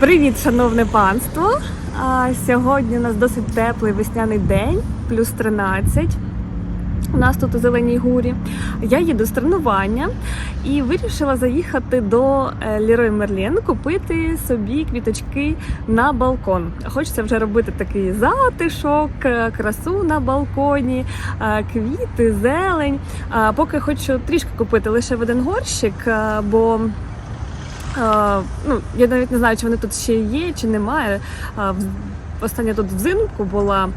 Привіт, шановне панство! А, Сьогодні у нас досить теплий весняний день, плюс 13. У нас тут у Зеленій Гурі. Я їду з тренування і вирішила заїхати до е, Leroy Merlin купити собі квіточки на балкон. Хочеться вже робити такий затишок, е, красу на балконі, е, квіти, зелень. Поки хочу трішки купити лише в один горщик, бо ну, я навіть не знаю, чи вони тут ще є, чи немає. Остання тут взимку була,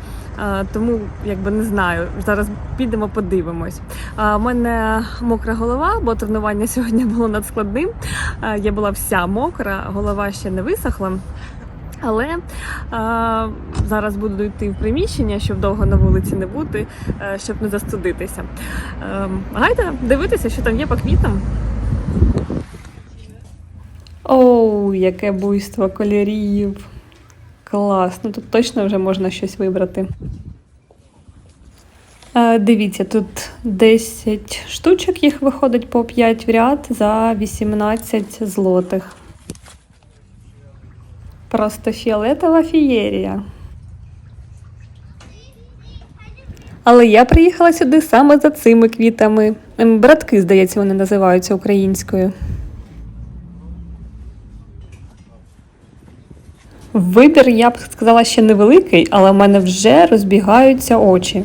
тому якби не знаю. Зараз підемо, подивимось. У мене мокра голова, бо тренування сьогодні було надскладним. Я була вся мокра, голова ще не висохла. Але е, зараз буду йти в приміщення, щоб довго на вулиці не бути, е, щоб не застудитися. Е, гайда дивитися, що там є по квітам. Оу, яке буйство кольорів. Клас, ну тут точно вже можна щось вибрати. Е, дивіться, тут 10 штучок їх виходить по 5 в ряд за 18 злотих. Просто фіолетова фієрія. Але я приїхала сюди саме за цими квітами. Братки, здається, вони називаються українською. Вибір, я б сказала, ще невеликий, але в мене вже розбігаються очі.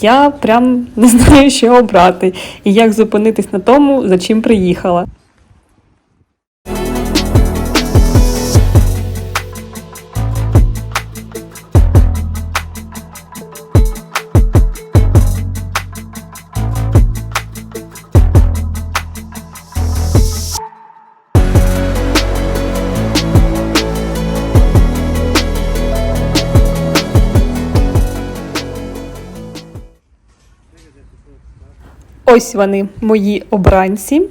Я прям не знаю, що обрати і як зупинитись на тому, за чим приїхала. Ось вони, мої обранці.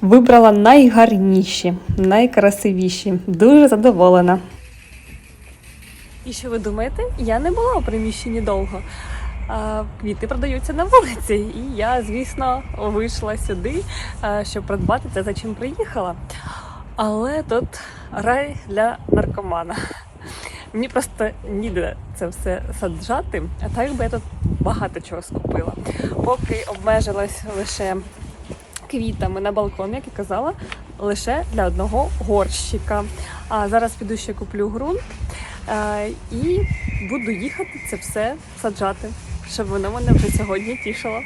Вибрала найгарніші, найкрасивіші. Дуже задоволена. І що ви думаєте? Я не була у приміщенні довго. Квіти продаються на вулиці, і я, звісно, вийшла сюди, щоб придбати те, за чим приїхала. Але тут рай для наркомана. Мені просто ніде це все саджати, а так би я тут багато чого скупила. Поки обмежилась лише квітами на балкон, як і казала, лише для одного горщика. А зараз піду ще куплю ґрунт е, і буду їхати це все саджати, щоб воно мене вже сьогодні тішило.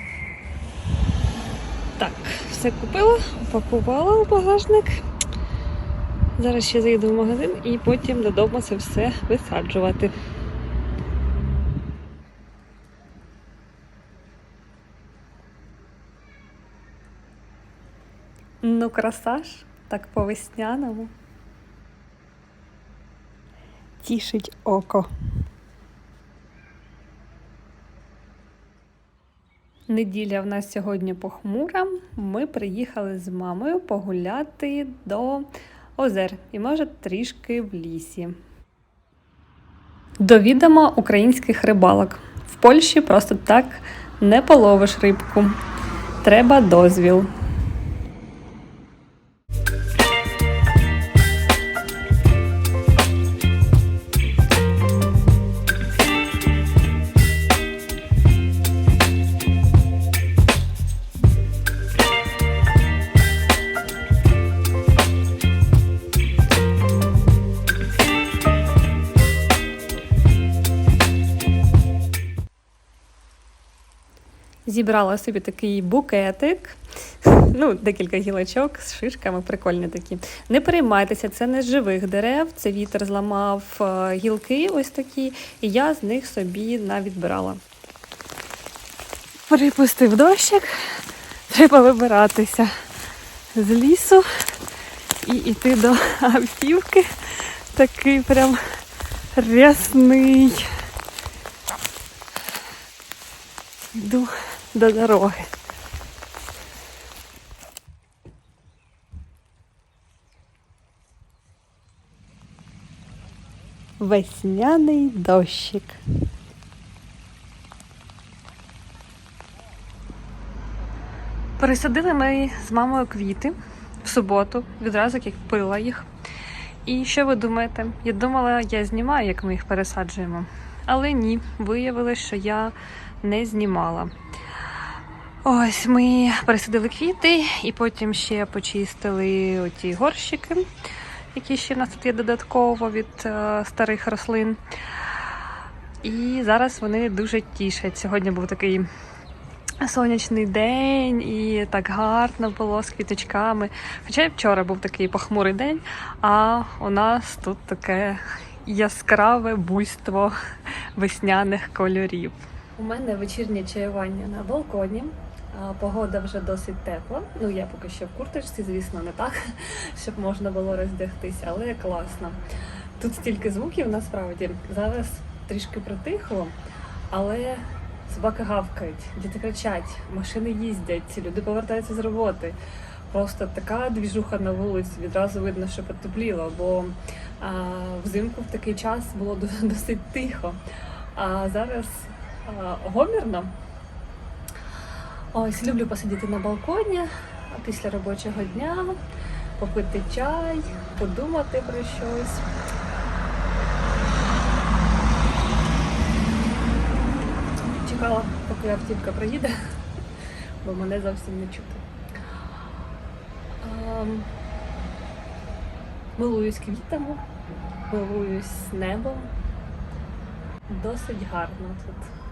Так, все купила, упакувала у багажник. Зараз ще заїду в магазин і потім додому це все висаджувати. Ну, краса ж, так по-весняному. Тішить око. Неділя в нас сьогодні похмура. Ми приїхали з мамою погуляти до озер і, може, трішки в лісі. Довідамо українських рибалок. В Польщі просто так не половиш рибку. Треба дозвіл. Зібрала собі такий букетик. Ну, декілька гілочок з шишками, прикольні такі. Не переймайтеся, це не з живих дерев, це вітер зламав е, гілки ось такі, і я з них собі навідбирала. Припустив дощик, треба вибиратися з лісу і йти до автівки. Такий прям рясний. Йду до дороги. Весняний дощик. Пересадили ми з мамою квіти в суботу, відразу як пила їх. І що ви думаєте? Я думала, я знімаю, як ми їх пересаджуємо. Але ні, виявилось, що я не знімала. Ось ми пересадили квіти і потім ще почистили оті горщики, які ще в нас тут є додатково від е, старих рослин. І зараз вони дуже тішать. Сьогодні був такий сонячний день і так гарно було з квіточками. Хоча й вчора був такий похмурий день, а у нас тут таке яскраве буйство весняних кольорів. У мене вечірнє чаювання на балконі. Погода вже досить тепла. Ну я поки що в курточці, звісно, не так, щоб можна було роздягтися, але класно. Тут стільки звуків насправді. Зараз трішки притихло, але собаки гавкають, діти кричать, машини їздять, люди повертаються з роботи. Просто така двіжуха на вулиці, відразу видно, що потепліло, бо а, взимку в такий час було до- досить тихо. А зараз а, гомірно. Ось люблю посидіти на балконі після робочого дня, попити чай, подумати про щось. Чекала, поки автівка приїде, бо мене зовсім не чути. Ем, Милуюсь квітами, милуюсь небом. Досить гарно тут.